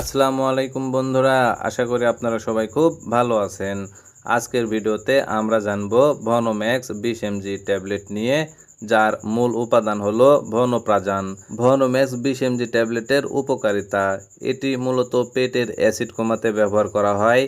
আসসালামু আলাইকুম বন্ধুরা, আশা করি আপনারা সবাই খুব ভালো আছেন। আজকের ভিডিওতে আমরা জানব ভনোম্যাক্স বিশ এমজি ট্যাবলেট নিয়ে, যার মূল উপাদান হলো ভনপ্রাজান ভনোম্যাক্স বিশ এমজি ট্যাবলেটের উপকারিতা, এটি মূলত পেটের অ্যাসিড কমাতে ব্যবহার করা হয়,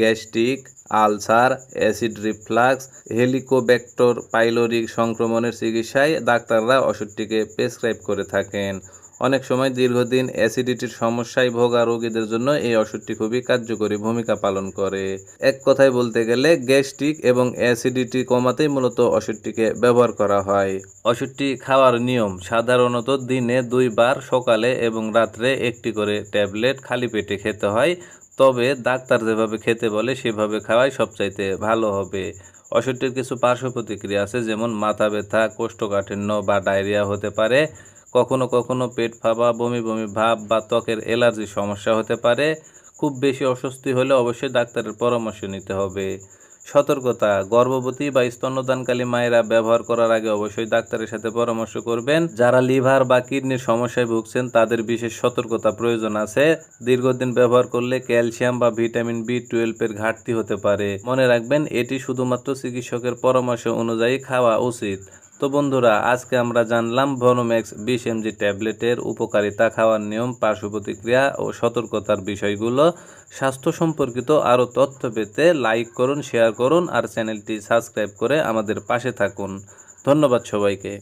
gastric, ulcer, acid reflux, helicobacter pylori সংক্রমণের চিকিৎসায় ডাক্তাররা ওষুধটিকে প্রেসক্রাইব করে থাকেন। অনেক সময় দীর্ঘদিন অ্যাসিডিটির সমস্যায় ভোগা রোগীদের জন্য এই ওষুধটি খুবই কার্যকরী ভূমিকা পালন করে। এক কথায় বলতে গেলে গ্যাস্ট্রিক এবং অ্যাসিডিটি কমাতেই মূলত ওষুধটিকে ব্যবহার করা হয়। ওষুধটি খাওয়ার নিয়ম সাধারণত দিনে দুইবার সকালে এবং রাত্রে একটি করে ট্যাবলেট খালি পেটে খেতে হয়, তবে ডাক্তার যেভাবে খেতে বলে সেভাবে খাওয়াই সবচাইতে ভালো হবে। ওষুধটির কিছু পার্শ্ব প্রতিক্রিয়া আছে, যেমন মাথা ব্যথা, কোষ্ঠকাঠিন্য বা ডায়রিয়া হতে পারে কখনো কখনো পেট ফাঁপা, বমি বমি ভাব বা ত্বকের অ্যালার্জি সমস্যা হতে পারে। খুব বেশি অস্বস্তি হলে অবশ্যই ডাক্তারের পরামর্শ নিতে হবে। সতর্কতা, গর্ভবতী বা স্তন্যদানকালী মায়েরা ব্যবহার করার আগে অবশ্যই ডাক্তারের সাথে পরামর্শ করবেন। যারা লিভার বা কিডনির সমস্যায় ভুগছেন, তাদের বিশেষ সতর্কতা প্রয়োজন আছে। দীর্ঘদিন ব্যবহার করলে ক্যালসিয়াম বা ভিটামিন বি টুয়েলভের ঘাটতি হতে পারে। মনে রাখবেন, এটি শুধুমাত্র চিকিৎসকের পরামর্শ অনুযায়ী খাওয়া উচিত। তো বন্ধুরা, আজকে আমরা জানলাম ভনোম্যাক্স বিশ এমজি ট্যাবলেটের উপকারিতা খাওয়ার নিয়ম পার্শ্ব প্রতিক্রিয়া ও সতর্কতার বিষয়গুলো। স্বাস্থ্য সম্পর্কিত আরও তথ্য পেতে লাইক করুন, শেয়ার করুন আর চ্যানেলটি সাবস্ক্রাইব করে আমাদের পাশে থাকুন। ধন্যবাদ সবাইকে।